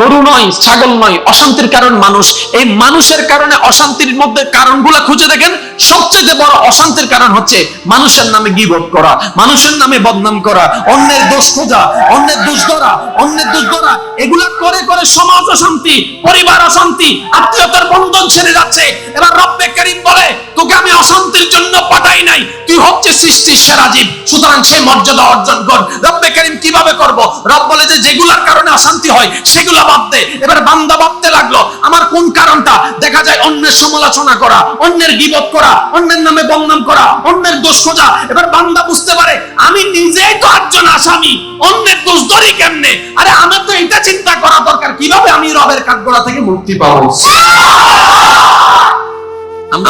গরু নয়, ছাগল নয়, অশান্তির কারণ মানুষ। এই মানুষের কারণে অশান্তির মধ্যে কারণগুলো খুঁজে দেখেন, সবচেয়ে বড় অশান্তির কারণ হচ্ছে মানুষের নামে গিবত করা, মানুষের নামে বদনাম করা, অন্যের দোষ খোঁজা, অন্যের দোষ ধরা, অন্যের দোষ ধরা, এগুলা করে করে সমাজ অশান্তি, পরিবার অশান্তি, আত্মীয়তার বন্ধন ছেড়ে যাচ্ছে। এবার রব্বে করিম বলে, তোকে আমি অশান্তির জন্য পাঠাই নাই, তুই হচ্ছে সৃষ্টির সেরা জীব, সুতরাং সেই মর্যাদা অর্জন কর। রব্বে করিম কীভাবে করব? রব বলে যে, যেগুলার কারণে অশান্তি হয়, সেগুলো বাদ দে এবার বান্দা ভাবতে লাগল। আমার কোন কারণটা? দেখা যায় অন্যের সমালোচনা করা অন্যের গিবত করা অন্যের নামে বদনাম করা অন্যের দোষ খোঁজা। এবার বান্দা বুঝতে পারে আমি নিজেই তো একজন আসামি অন্যের দোষ ধরি কেমনে? আরে আমার তো এটা চিন্তা করা দরকার কীভাবে আমি রবের কাঠগড়া থেকে মুক্তি পাবো?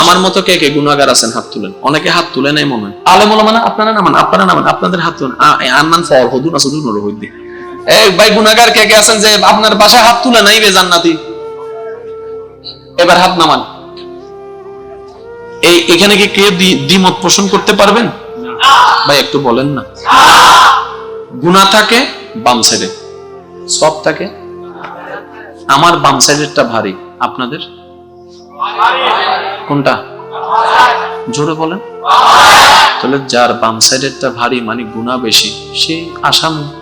আমার মতো কে কে গুণাগার আছেন? হাত তুলেন। অনেকে হাত তুলে নাই মনে হয়। আলে মনে মানে আপনারা নামান আপনারা নামান আপনাদের হাত তুলেন। আন্নান ফল হদুন আসুদুন নর হইতে এই ভাই গুণাগার কে কে আছেন যে আপনার বাসায় হাত তুলে নাই বে জান্নাতি? এবার হাত নামান। এই, এখানে কি কে দ্বিমত পোষণ করতে পারবেন? ভাই, একটু বলেন না। থাকে, বাম সাইডে সব থাকে? আমার বাম সাইডেরটা ভারী। আপনাদের? কোনটা? জোরে বলেন। তাহলে যার বাম সাইডেরটা ভারী মানে গুণা বেশি, সে আসামি।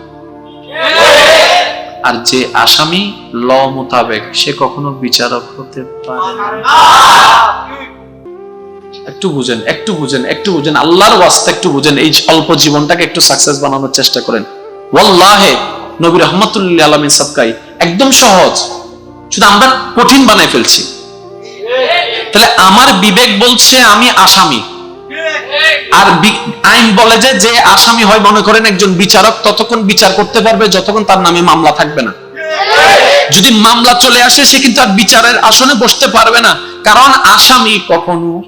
আর যে আসামি ল মোতাবেক সে কখনো বিচারক হতে পারে একটু বুঝেন একটু বুঝেন একটু বুঝেন। আল্লাহর ওয়াস্তে একটু বুঝেন, এই অল্প জীবনটাকে একটু সাকসেস বানানোর চেষ্টা করেন। ওয়াল্লাহে, নবী রহমতুল্লাহ আলমিন সবকাই একদম সহজ। শুধু আমরা কঠিন বানায় ফেলছি। তাহলে আমার বিবেক বলছে আমি আসামি। আর আইন বলে যে যে আসামি হয়, মনে করেন একজন বিচারক, ততক্ষণ বিচার করতে পারবে যতক্ষণ তার নামে মামলা থাকবে না। যদি মামলা চলে আসে, সে কিন্তু আর বিচারের আসনে বসতে পারবে না। কারণ আসামি কখনো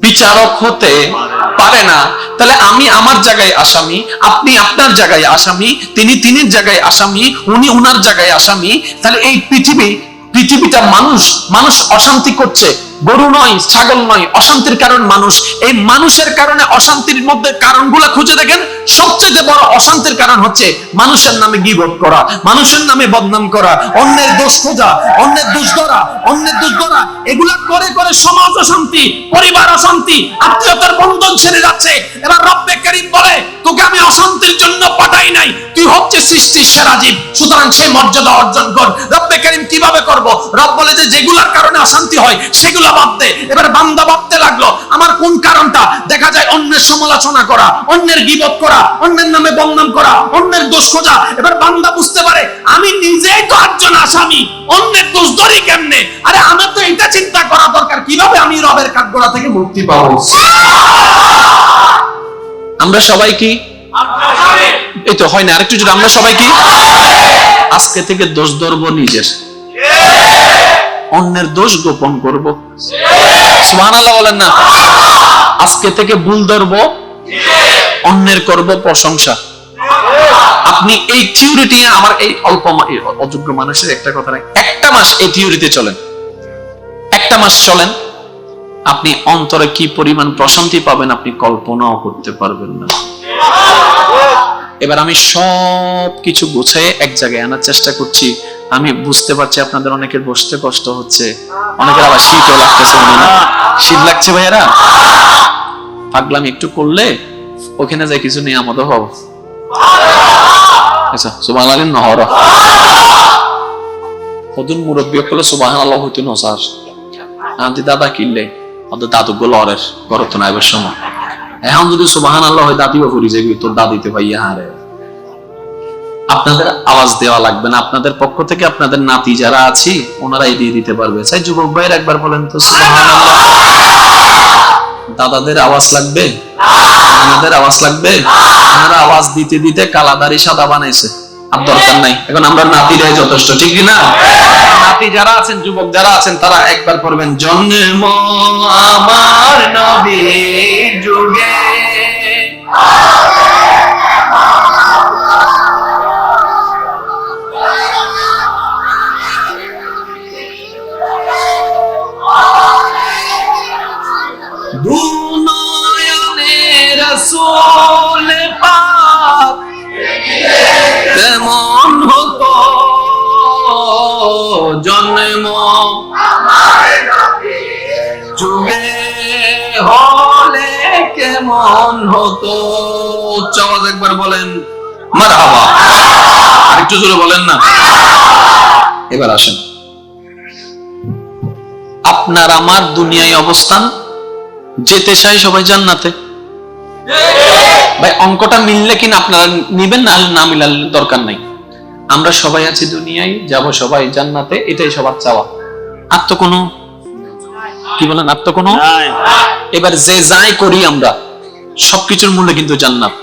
বিচারক হতে পারে না। তাহলে আমি আমার জায়গায় আসামি, আপনি আপনার জায়গায় আসামি, তিনি তিনির জায়গায় আসামি, উনি উনার জায়গায় আসামি, তাহলে এই পৃথিবী, পৃথিবীটা মানুষ মানুষ অশান্তি করছে। গরু নয়, ছাগল নয়, অশান্তির কারণ মানুষ। এই মানুষের কারণে অশান্তির মধ্যে কারণগুলো খুঁজে দেখেন, সবচেয়ে বড় অশান্তির কারণ হচ্ছে মানুষের নামে গিবত করা, মানুষের নামে বদনাম করা, অন্যের দোষ খোঁজা, অন্যের দোষ ধরা, অন্যের দোষ ধরা, এগুলা করে করে সমাজ অশান্তি, পরিবার অশান্তি, আত্মীয়তার বন্ধন ছেড়ে যাচ্ছে। এবার রব্বে করিম বলে, তোকে আমি অশান্তির জন্য পাঠাই নাই, তুই হচ্ছে সৃষ্টির সেরা জীব, সুতরাং সেই মর্যাদা অর্জন কর। রব্বে করিম কীভাবে করব? রব বলে যে যেগুলার কারণে অশান্তি হয়, সেগুলো বাদ দে এবার বান্দা ভাবতে লাগল। আমার কোন কারণটা? দেখা যায় অন্যের সমালোচনা করা অন্যের গিবত করা অন্যের নামে বদনাম করা অন্যের দোষ খোঁজা। এবার বান্দা বুঝতে পারে আমি নিজেই তো একজন আসামি অন্যের দোষ ধরি কেমনে? আরে আমার তো এটা চিন্তা করা দরকার কীভাবে আমি রবের কাঠগড়া থেকে মুক্তি পাবো? আমরা সবাই কি? এই তো হয় না আরেকটু যদি আমরা সবাই কি? আজকে থেকে দোষ ধরবো নিজের। অন্যের দোষ গোপন করব। সুবহানাল্লাহ বলেন না। আজকে থেকে ভুল ধরবো, অন্যের করব প্রশংসা। আপনি এই থিওরিটি আমার এই অল্প অযোগ্য মানুষের একটা কথা নাই একটা মাস এই থিওরিতে চলেন। একটা মাস চলেন, আপনি অন্তরে কি পরিমাণ প্রশান্তি পাবেন আপনি কল্পনাও করতে পারবেন না। এবার আমি সব কিছু গুছিয়ে এক জায়গায় আনার চেষ্টা করছি। আমি বুঝতে পারছি আপনাদের অনেকের বসতে কষ্ট হচ্ছে। অনেকের আবার শীতও লাগতেছে মনে না শীত লাগছে ভাইয়ারা? পাগলামি একটু করলে ওখানে যাই কিছু নেই আমাদের হব। আচ্ছা সুবাহ নহর। সদুন মুরব্বী করলে সুবাহ আল্লাহ হইতো নসার আন্তি দাদা কিনলে অত দাদু গুলো অরের ঘর তো নাইবার সময়। এখন যদি সুবাহান আল্লাহ হয় দাদিও করি যাবি তোর দাদিতে ভাইয়া হারে আপনাদের আওয়াজ দেওয়া লাগবে না, আপনাদের পক্ষ থেকে আপনাদের নাতি যারা আছি, ওনারাই দিয়ে দিতে পারবে। চাই যুবক ভাইয়ের একবার বলেন তো দাদাদের আওয়াজ লাগবে? আমাদের আওয়াজ লাগবে? ওনারা আওয়াজ দিতে দিতে কালাদারি সাদা বানাইছে। আর দরকার নাই। এখন আমরা নাতিরাই যথেষ্ট, ঠিক না নাতি যারা আছেন, যুবক যারা আছেন, তারা একবার করবেন জন্ম আমার নবীর যুগে। দুনয়নে রসুল পাক কেমন হতো জন্ম যুগে হলে কেমন হতো? একবার বলেন, মারহাবা। আরেকটু জোরে বলেন না। এবার আসেন। আপনার আমার দুনিয়ায় অবস্থান, যেতে চাই সবাই জান্নাতে। ভাই অঙ্কটা মিললে কিনা আপনারা নিবেন না না মিলালে দরকার নাই। আমরা সবাই আছি দুনিয়ায় যাব সবাই জান্নাতে এটাই সবার চাওয়া। আর তো কোনো? কি বলেন আর তো কোনো? এবার যে যাই করি আমরা সবকিছুর মূল্য কিন্তু জান্নাত।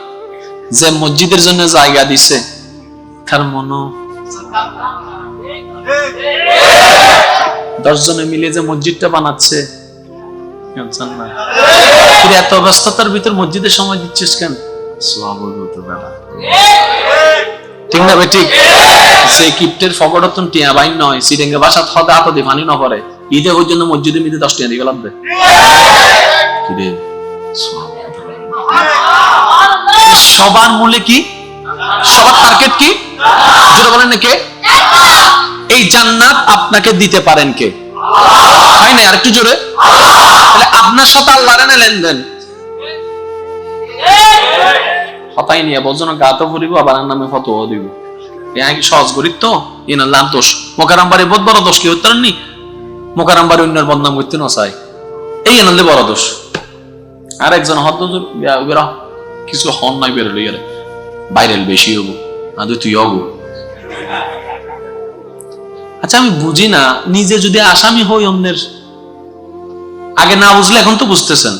যে মসজিদের জন্য জায়গা দিছে তার মনো দশ জনে মিলে যে মসজিদটা বানাচ্ছে কিরে, এত ব্যস্ততার ভিতর মসজিদে সময় দিচ্ছিস কেন? না ভাই ঠিক যে কিপ্টের ফকটতন টিয়া বাইন নয় সিরেঙ্গে বাসা হাত দি ঈদে পর্যন্ত মসজিদে মিদে দশ টিয়া রে কিরে? সবার মূলে কি? সবার টার্গেট কি? যেটা বলেন না কে? এই জান্নাত আপনাকে দিতে পারেন কে? হয় না আরেকটু জোরে। আপনার সাথে আল্লাহরে না লেনদেন? হতাই নিয়ে বলছো গাতো ফুরিব আবার নামে দিব। সহজ তো দোষ মোকারাম বাড়ি বড় দোষ কি নি? মোকারাম বাড়ি অন্যের বদনাম করতে না চাই এই বড় দোষ। আর একজন হত কিছু হন নাই বেরোলো ইয়ারে বাইরেল বেশি হব না তুই হব আচ্ছা আমি বুঝি না, নিজে যদি আসামি হই অন্যের আগে না বুঝলে এখন তো বুঝতেছেন।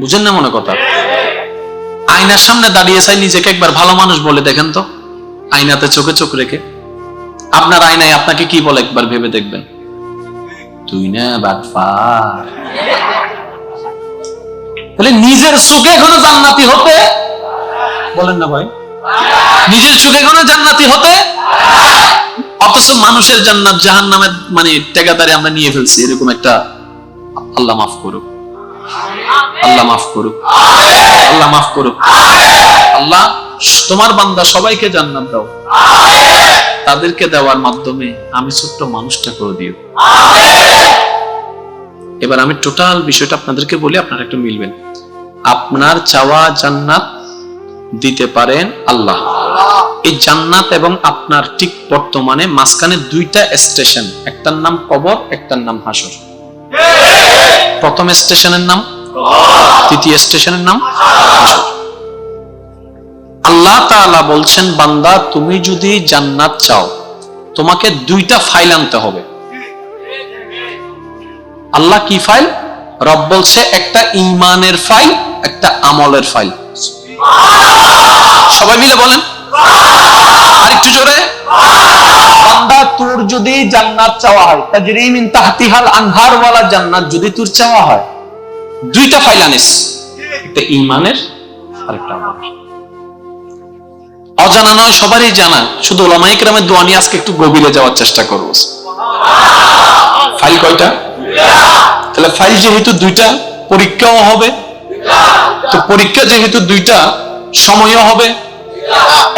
বুঝেন না মনে কথা? আয়নার সামনে দাঁড়িয়ে চাই, নিজেকে একবার ভালো মানুষ বলে দেখেন তো। আয়নাতে চোখে চোখ রেখে। আপনার আয়নায় আপনাকে কি বলে একবার ভেবে দেখবেন? তুই না বাটফার তাহলে নিজের চোখে এখনও জান্নাতি হতে? বলেন না ভাই। নিজের চোখে এখনও জান্নাতি হতে? অথচ মানুষের জান্নাত জাহান নামের মানে টেকাদারে আমরা নিয়ে ফেলছি, এরকম একটা আল্লাহ মাফ করুক। আল্লাহ মাফ করুক। আল্লাহ মাফ করুক। আল্লাহ, তোমার বান্দা সবাইকে জান্নাত দাও। তাদেরকে দেওয়ার মাধ্যমে আমি ছোট্ট মানুষটা করে দিও। এবার আমি টোটাল বিষয়টা আপনাদেরকে বলি, আপনারা একটু মিলবেন। আপনার চাওয়া জান্নাত দিতে পারেন আল্লাহ। এই জান্নাত এবং আপনার ঠিক বর্তমানে মাঝখানে দুইটা স্টেশন, একটার নাম কবর, একটার নাম হাসর প্রথম স্টেশনের নাম? তৃতীয় স্টেশনের নাম? আল্লাহ তাআলা বলছেন, বান্দা, তুমি যদি জান্নাত চাও, তোমাকে দুইটা ফাইল আনতে হবে। আল্লাহ কি ফাইল? রব বলছে, একটা ইমানের ফাইল, একটা আমলের ফাইল। সবাই মিলে বলেন। আরেকটু জোরে। তোর যদি জান্নাত চাওয়া হয়, তাজরি মিন তাহতিহাল আনহার ওয়ালা জান্নাত যদি তোর চাওয়া হয়, দুইটা ফাইল আনিস, একটা ইমানের আর একটা আমলের। অজানা নয়, সবারই জানা, শুধু ওলামাই কেরামের দোয়া নিয়ে আজকে একটু গভীরে যাওয়ার চেষ্টা করব। ফাইল কয়টা? তাহলে ফাইল যেহেতু দুইটা, পরীক্ষাও হবে। তো পরীক্ষা যেহেতু দুইটা, সময়ও হবে।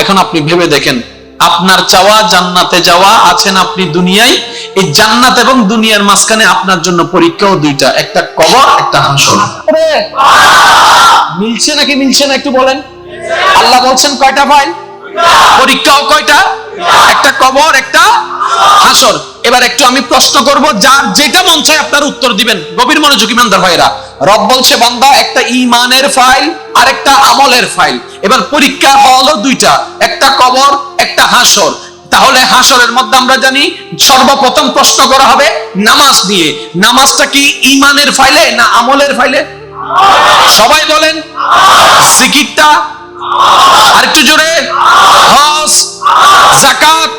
এখন আপনি ভেবে দেখেন আপনার চাওয়া জান্নাতে যাওয়া আছেন আপনি দুনিয়ায় এই জান্নাত এবং দুনিয়ার মাঝখানে আপনার জন্য পরীক্ষাও দুইটা একটা কবর একটা হাসর। মিলছে নাকি মিলছে না একটু বলেন। আল্লাহ বলছেন কয়টা ফাইল? পরীক্ষাও কয়টা? একটা কবর একটা হাসর। এবার একটু আমি প্রশ্ন করব যার যেটা মন চায় আপনার উত্তর দিবেন। গভীর মনোযোগ ইমানদার ভাইরা রব বলছে বান্দা একটা ইমানের ফাইল আর একটা আমলের ফাইল। এবার পরীক্ষা হলো দুইটা একটা কবর একটা হাসর তাহলে হাসরের মধ্যে আমরা জানি সর্বপ্রথম প্রশ্ন করা হবে নামাজ নিয়ে। নামাজটা কি ইমানের ফাইলে না আমলের ফাইলে? সবাই বলেন জিকিরটা আরেকটু জোরে? হজ জাকাত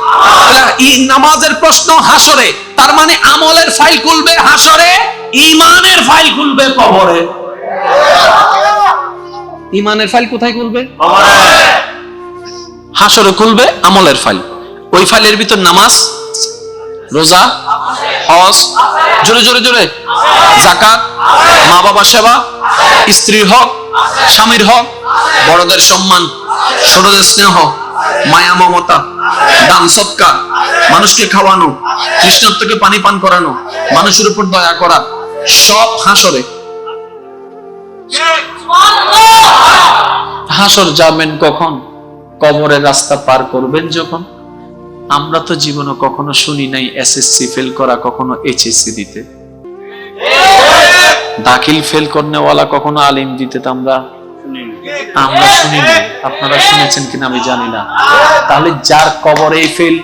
নামাজের প্রশ্ন হাসরে তার মানে আমলের ফাইল খুলবে হাসরে ইমানের ফাইল খুলবে কবরে। ইমানের ফাইল কোথায় খুলবে? হাসরে খুলবে আমলের ফাইল। ওই ফাইলের ভিতর নামাজ, রোজা, হজ, জোরে জোরে জোরে জাকাত মা বাবা সেবা, স্ত্রীর হক, স্বামীর হক, বড়দের সম্মান, ছোটদের স্নেহ, মায়া, মমতা, দান, সৎকার, মানুষকে খাওয়ানো কৃষ্ণত্বকে পানি পান করানো, মানুষের উপর দয়া করা, সব হাসরে। হাসর যাবেন কখন? কবরের রাস্তা পার করবেন যখন? আমরা তো জীবনে কখনো শুনি নাই এসএসসি ফেল করা, কখনো এইচএসসি দিতে। দাখিল ফেল করনেওয়ালা কখনো আলিম দিতে তো আমরা আমরা শুনিনি। আপনারা শুনেছেন কিনা আমি জানি না। তাহলে যার কবরে ফেল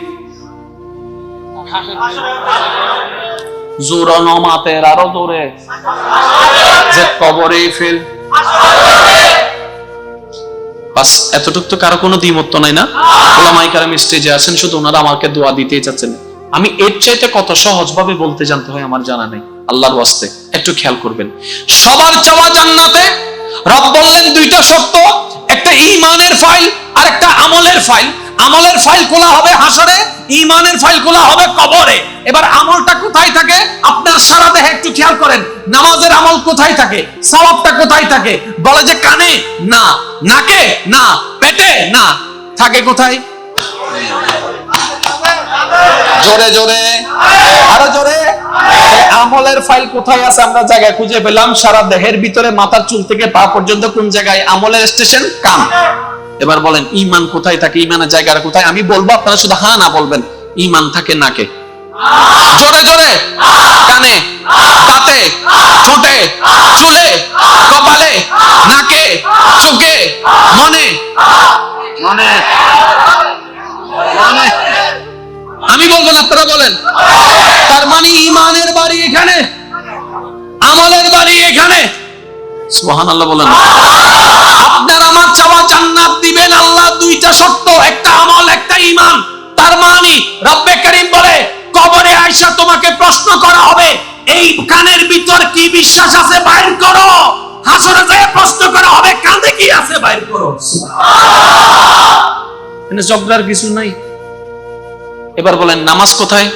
জোরানো মাতের আরও দৌড়ে যে কবরে ফেল বাস, এতটুক তো কারও কোনো দ্বিমত নাই না? ওলামাই কারাম স্টেজে আছেন, শুধু ওনারা আমাকে দোয়া দিতেই চাচ্ছেন। আমি এর চাইতে কত সহজভাবে বলতে জানতে হয় আমার জানা নেই। আল্লাহর ওয়াস্তে, একটু খেয়াল করবেন। সবার চাওয়া জান্নাতে, রব বললেন দুইটা শর্ত একটা ইমানের ফাইল আর একটা আমলের ফাইল। আমলের ফাইল খোলা হবে হাসরে, ইমানের ফাইল খোলা হবে কবরে। এবার আমলটা কোথায় থাকে? আপনার সারা দেহে একটু খেয়াল করেন, নামাজের আমল কোথায় থাকে? সওয়াবটা কোথায় থাকে? বলে যে কানে, না। নাকে, না। পেটে, না। থাকে কোথায়? জোরে জোরে। আরও জোরে। আমলের ফাইল কোথায় আছে আমরা জায়গায় খুঁজে পেলাম। সারা দেহের ভিতরে মাথার চুল থেকে পা পর্যন্ত কোন জায়গায়? আমলের স্টেশন কান। এবার বলেন, ইমান কোথায় থাকে? ইমানের জায়গাটা কোথায়? আমি বলব, আপনারা শুধু হ্যাঁ না বলবেন, ইমান থাকে নাকে। জোরে জোরে। কানে, দাঁতে, ঠোঁটে, চুলে, কপালে, নাকে, চোখে, মনে। মনে। আমি বলব না আপনারা বলেন। তার মানে ইমানের বাড়ি এখানে? আমলের বাড়ি এখানে? সুবহানাল্লাহ বলেন। আপনার আমার চাওয়া জান্নাত দিবেন আল্লাহ দুইটা শর্ত একটা আমল একটা ইমান তার মানে রব্বে করিম বলে কবরে আয়সা তোমাকে প্রশ্ন করা হবে এই কানের ভিতর কি বিশ্বাস আছে বাইর করো। হাসরে যায় প্রশ্ন করা হবে কাঁধে কি আছে বাইর করো? এখানে জগদার কিছু নাই। এবার বলেন, নামাজ কোথায়?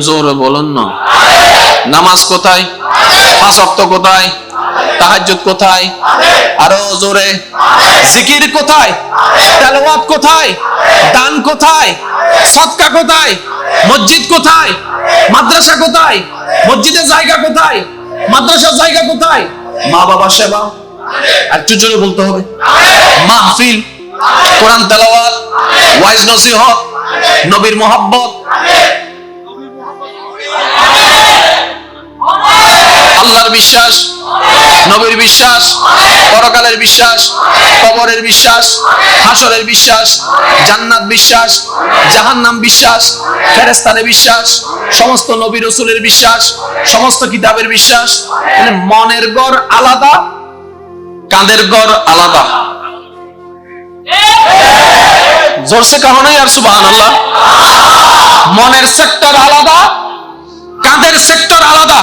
জোরে বলুন না। নামাজ কোথায়? পাঁচ ওয়াক্ত কোথায়? মসজিদ কোথায়? মাদ্রাসা কোথায়? মসজিদের জায়গা কোথায়? মাদ্রাসার জায়গা কোথায়? মা সেবা। আর বলতে হবে। মাহফিল, কোরআন তেলাওয়াত, ওয়াইজ নবীর মোহাব্বত। আল্লাহর বিশ্বাস, নবীর বিশ্বাস, পরকালের বিশ্বাস, কবরের বিশ্বাস, হাসরের বিশ্বাস, জান্নাত বিশ্বাস, জাহান্নাম বিশ্বাস ফেরেস্তানের বিশ্বাস, সমস্ত নবী রসুলের বিশ্বাস, সমস্ত কিতাবের বিশ্বাস। মানে মনের গড় আলাদা, কাঁধের গড় আলাদা। জোরসে কারও নাই আর সুবাহান আল্লাহ মনের সেক্টর আলাদা কাঁধের সেক্টর আলাদা।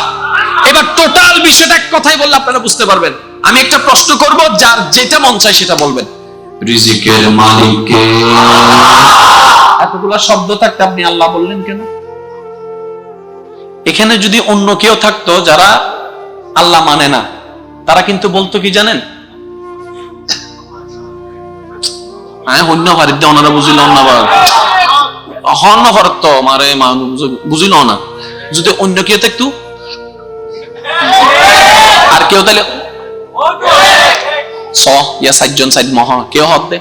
এবার টোটাল বিষয়টা এক কথাই বললে আপনারা বুঝতে পারবেন। আমি একটা প্রশ্ন করব যার যেটা মন চায় সেটা বলবেন। রিজিকের মালিককে। এতগুলা শব্দ থাকতে আপনি আল্লাহ বললেন কেন? এখানে যদি অন্য কেউ থাকতো যারা আল্লাহ মানে না তারা কিন্তু বলতো কি জানেন? হ্যাঁ অন্য ভারিতে ওনারা যদি অন্য আর কেউ তাহলে? সাইড কেউ হত দে।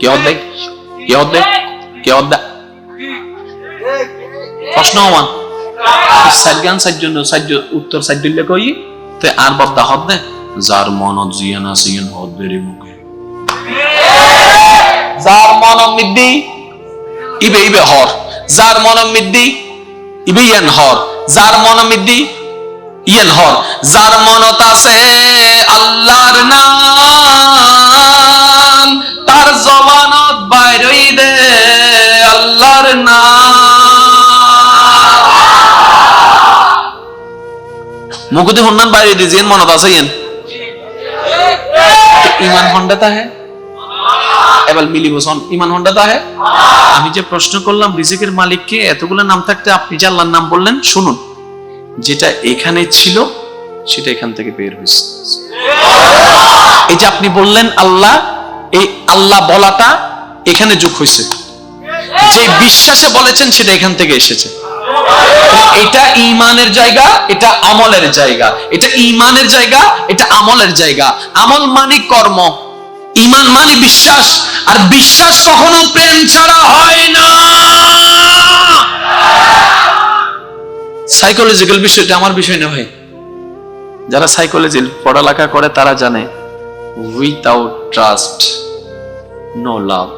কেউ হত দে? কেউ হত দে? কেউ হত দে? উত্তর সাইড দিলে কই তে আর বদ্দা হত দে? যার মনত জিয়ান আছে ইয়ান হত দে রে মুখে। যার মনত মিদ্দি, ইবে ইবে হর। যার মনত মিদ্দি, ইবে ইয়ান হর। যার মনত মিদ্দি, ইয়েন হর। যার মনত আছে আল্লাহর নাম, তার জবানত বাইরই দে আল্লাহর নাম। মুকুতি হন্নান বাইরে দিয়েছেন মনত আছে ইয়েন। ইমান হন্ডাতা হ্যাঁ এবার মিলি বসন ইমান হন্ডাতা হ্যাঁ আমি যে প্রশ্ন করলাম, রিজিকের মালিককে এতগুলো নাম থাকতে আপনি যে আল্লাহর নাম বললেন, শুনুন। যেটা এখানে ছিল, সেটা এখান থেকে বের হয়েছে। এই যে আপনি বললেন আল্লাহ, এই আল্লাহ বলাটা এখানে যোগ হয়েছে। যে বিশ্বাসে বলেছেন, সেটা এখান থেকে এসেছে। এটা ইমানের জায়গা, এটা আমলের জায়গা। এটা ইমানের জায়গা, এটা আমলের জায়গা। আমল মানে কর্ম। ইমান মানে বিশ্বাস, আর বিশ্বাস কখনো প্রেম ছাড়া হয় না। সাইকোলজিক্যাল বিষয়টা আমার বিষয় না ভাই। যারা সাইকোলজি পড়ালেখা করে, তারা জানে উইথাউট ট্রাস্ট নো লাভ